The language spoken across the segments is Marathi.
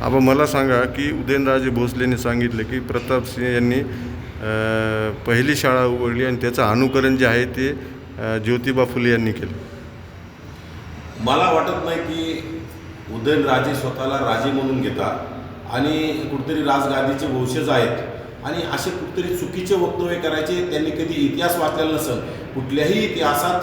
आपण मला सांगा की उदयनराजे भोसलेने सांगितले की प्रतापसिंह यांनी पहिली शाळा उघडली आणि त्याचं अनुकरण जे आहे ते ज्योतिबा फुले यांनी केलं. मला वाटत नाही की उदयनराजे स्वतःला राजे म्हणून घेतात आणि कुठेतरी राजगादीचे वंशज आहेत आणि असे कुठेतरी चुकीचे वक्तव्य करायचे त्यांनी कधी इतिहास वाचलेला नसेल. कुठल्याही इतिहासात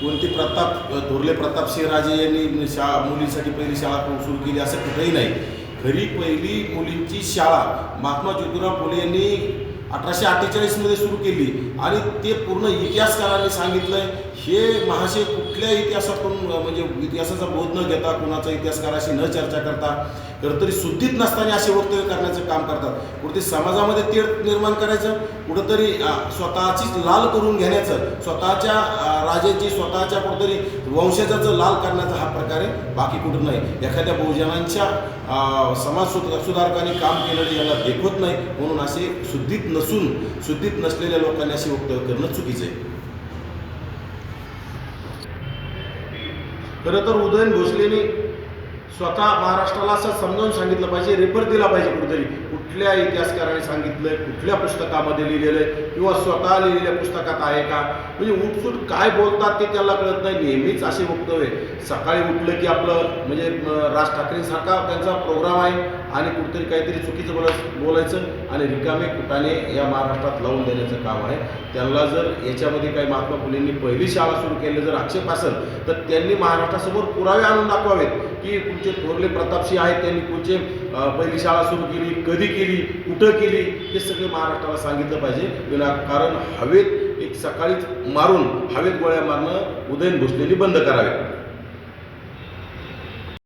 कोणते प्रताप थोरले प्रतापसिंह राजे यांनी शा मुलींसाठी पहिली शाळा सुरू केली असं कुठेही नाही. घरी पहिली मुलींची शाळा. महात्मा ज्योतिराव फुले यांनी अठराशे अठ्ठेचाळीसमध्ये सुरू केली. आणि ते पूर्ण इतिहासकारांनी सांगितलंय हे महाशय कुठल्या इतिहासातून म्हणजे इतिहासाचा बोध न घेता कुणाचा इतिहासकाराशी न चर्चा करता खरं तरी शुद्धीत नसताना असे वक्तव्य करण्याचं काम करतात. कुठेतरी समाजामध्ये तेढ निर्माण करायचं कुठंतरी स्वतःचीच लाल करून घेण्याचं स्वतःच्या राजाची स्वतःच्या कुठंतरी वंशजाचं लाल करण्याचा हा प्रकार आहे बाकी कुठं नाही. एखाद्या बहुजनांच्या समाज सुधारकांनी काम केलेलं याला देखवत नाही म्हणून असे शुद्धीत नसून शुद्धीत नसलेल्या लोकांनी असे वक्तव्य करणं चुकीचं आहे. खरं तर उदयन भोसलेने स्वतः महाराष्ट्राला असं समजावून सांगितलं पाहिजे रेफर दिला पाहिजे कुठेतरी. कुठल्या इतिहासकाराने सांगितलंय कुठल्या पुस्तकामध्ये लिहिलेलं आहे किंवा स्वतः लिहिलेल्या पुस्तकात आहे का? म्हणजे उठसूट काय बोलतात ते त्याला कळत नाही. नेहमीच असे वक्तव्य सकाळी उठलं की आपलं म्हणजे राज ठाकरेंसारखा त्यांचा प्रोग्राम आहे आणि कुठेतरी काहीतरी चुकीचं बोला बोलायचं आणि रिकामे कुटाने या महाराष्ट्रात लावून देण्याचं काम आहे. त्यांना जर याच्यामध्ये काही महात्मा फुलेंनी पहिली शाळा सुरू केली जर आक्षेप असेल तर त्यांनी महाराष्ट्रासमोर पुरावे आणून दाखवावेत की कुठचे थोरले प्रतापशी आहेत त्यांनी कुठचे पहिली शाळा सुरू केली कधी केली कुठं केली हे सगळं महाराष्ट्राला सांगितलं पाहिजे. विना कारण हवेत एक सकाळीच मारून हवेत गोळ्या मारणं उदयन भोसलेनी बंद करावे.